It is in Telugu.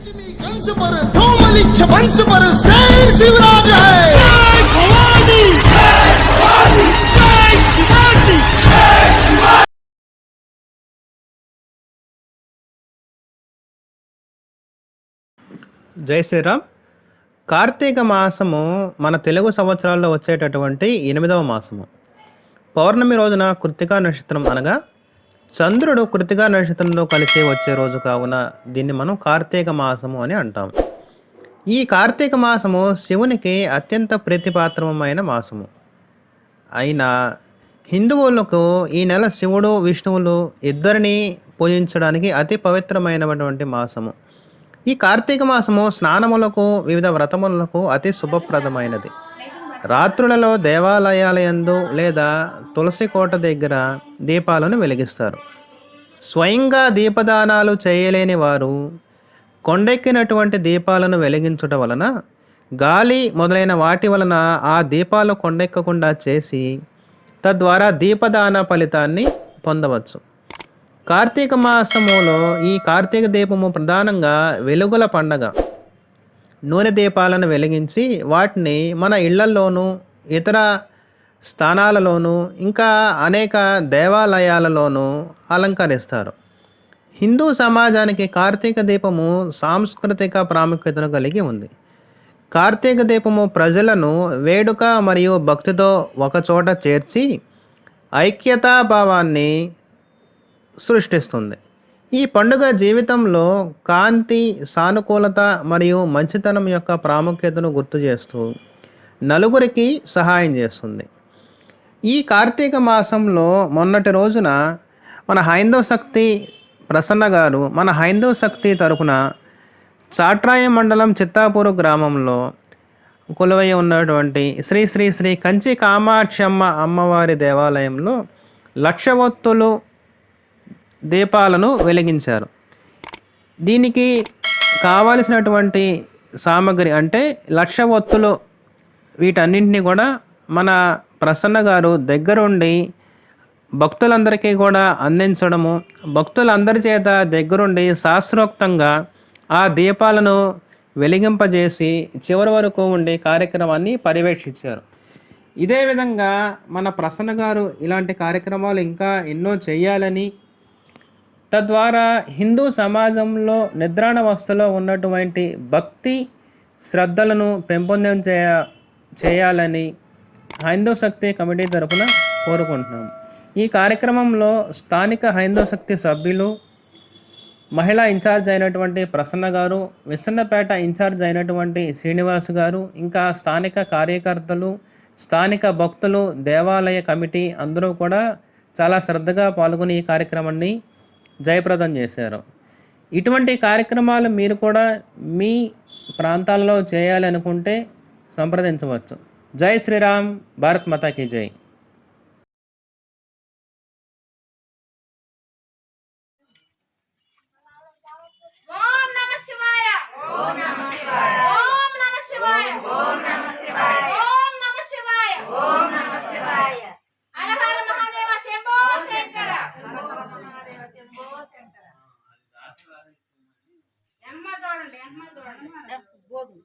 జై శ్రీరామ్. కార్తీక మాసము మన తెలుగు సంవత్సరాల్లో వచ్చేటటువంటి ఎనిమిదవ మాసము. పౌర్ణమి రోజున కృత్తికా నక్షత్రం అనగా చంద్రుడు కృతిగా నక్షత్రంలో కలిసి వచ్చే రోజు కావున దీన్ని మనం కార్తీక మాసము అని అంటాం. ఈ కార్తీక మాసము శివునికి అత్యంత ప్రీతిపాత్రమైన మాసము. అయినా హిందువులకు ఈ నెల శివుడు విష్ణువులు ఇద్దరిని పూజించడానికి అతి పవిత్రమైనటువంటి మాసము. ఈ కార్తీక మాసము స్నానములకు వివిధ వ్రతములకు అతి శుభప్రదమైనది. రాత్రులలో దేవాలయాలయందు లేదా తులసి కోట దగ్గర దీపాలను వెలిగిస్తారు. స్వయంగా దీపదానాలు చేయలేని వారు కొండెక్కినటువంటి దీపాలను వెలిగించుట వలన గాలి మొదలైన వాటి వలన ఆ దీపాలు కొండెక్కకుండా చేసి తద్వారా దీపదాన ఫలితాన్ని పొందవచ్చు. కార్తీక మాసములో ఈ కార్తీక దీపము ప్రధానంగా వెలుగుల పండగ. నూనె దీపాలను వెలిగించి వాటిని మన ఇళ్ళల్లోనూ ఇతర స్థానాలలోనూ ఇంకా అనేక దేవాలయాలలోనూ అలంకరిస్తారు. హిందూ సమాజానికి కార్తీక దీపము సాంస్కృతిక ప్రాముఖ్యతను కలిగి ఉంది. కార్తీక దీపము ప్రజలను వేడుక మరియు భక్తితో ఒకచోట చేర్చి ఐక్యతాభావాన్ని సృష్టిస్తుంది. ఈ పండుగ జీవితంలో కాంతి సానుకూలత మరియు మంచితనం యొక్క ప్రాముఖ్యతను గుర్తు చేస్తూ నలుగురికి సహాయం చేస్తుంది. ఈ కార్తీక మాసంలో మొన్నటి రోజున మన హైందవ శక్తి ప్రసన్న గారు మన హైందవ శక్తి తరపున చాట్రాయ మండలం చిత్తాపూర్ గ్రామంలో కొలువై ఉన్నటువంటి శ్రీ శ్రీ శ్రీ కంచి కామాక్షమ్మ అమ్మవారి దేవాలయంలో లక్ష ఒత్తులు దీపాలను వెలిగించారు. దీనికి కావలసినటువంటి సామగ్రి అంటే లక్ష ఒత్తులు వీటన్నింటినీ కూడా మన ప్రసన్న గారు దగ్గరుండి భక్తులందరికీ కూడా అందించడము. భక్తులందరి చేత దగ్గరుండి శాస్త్రోక్తంగా ఆ దీపాలను వెలిగింపజేసి చివరి వరకు ఉండి కార్యక్రమాన్ని పర్యవేక్షించారు. ఇదే విధంగా మన ప్రసన్న గారు ఇలాంటి కార్యక్రమాలు ఇంకా ఎన్నో చేయాలని తద్వారా హిందూ సమాజంలో నిద్రాణవస్థలో ఉన్నటువంటి భక్తి శ్రద్ధలను పెంపొందించే చేయాలని హైందవ శక్తి కమిటీ తరపున కోరుకుంటున్నాం. ఈ కార్యక్రమంలో స్థానిక హైందవ శక్తి సభ్యులు మహిళా ఇన్ఛార్జ్ అయినటువంటి ప్రసన్న గారు విసన్నపేట ఇన్ఛార్జ్ అయినటువంటి శ్రీనివాస్ గారు ఇంకా స్థానిక కార్యకర్తలు స్థానిక భక్తులు దేవాలయ కమిటీ అందరూ కూడా చాలా శ్రద్ధగా పాల్గొని ఈ కార్యక్రమాన్ని జయప్రదం చేశారు. ఇటువంటి కార్యక్రమాలు మీరు కూడా మీ ప్రాంతాల్లో చేయాలి అనుకుంటే సంప్రదించవచ్చు. జై శ్రీరామ్ భారత్ మాతాకి జై. ఓం నమ శివాయ. ఓం నమ శివాయ. ఎమ్మ చూడండి ఎమ్మ చూడండి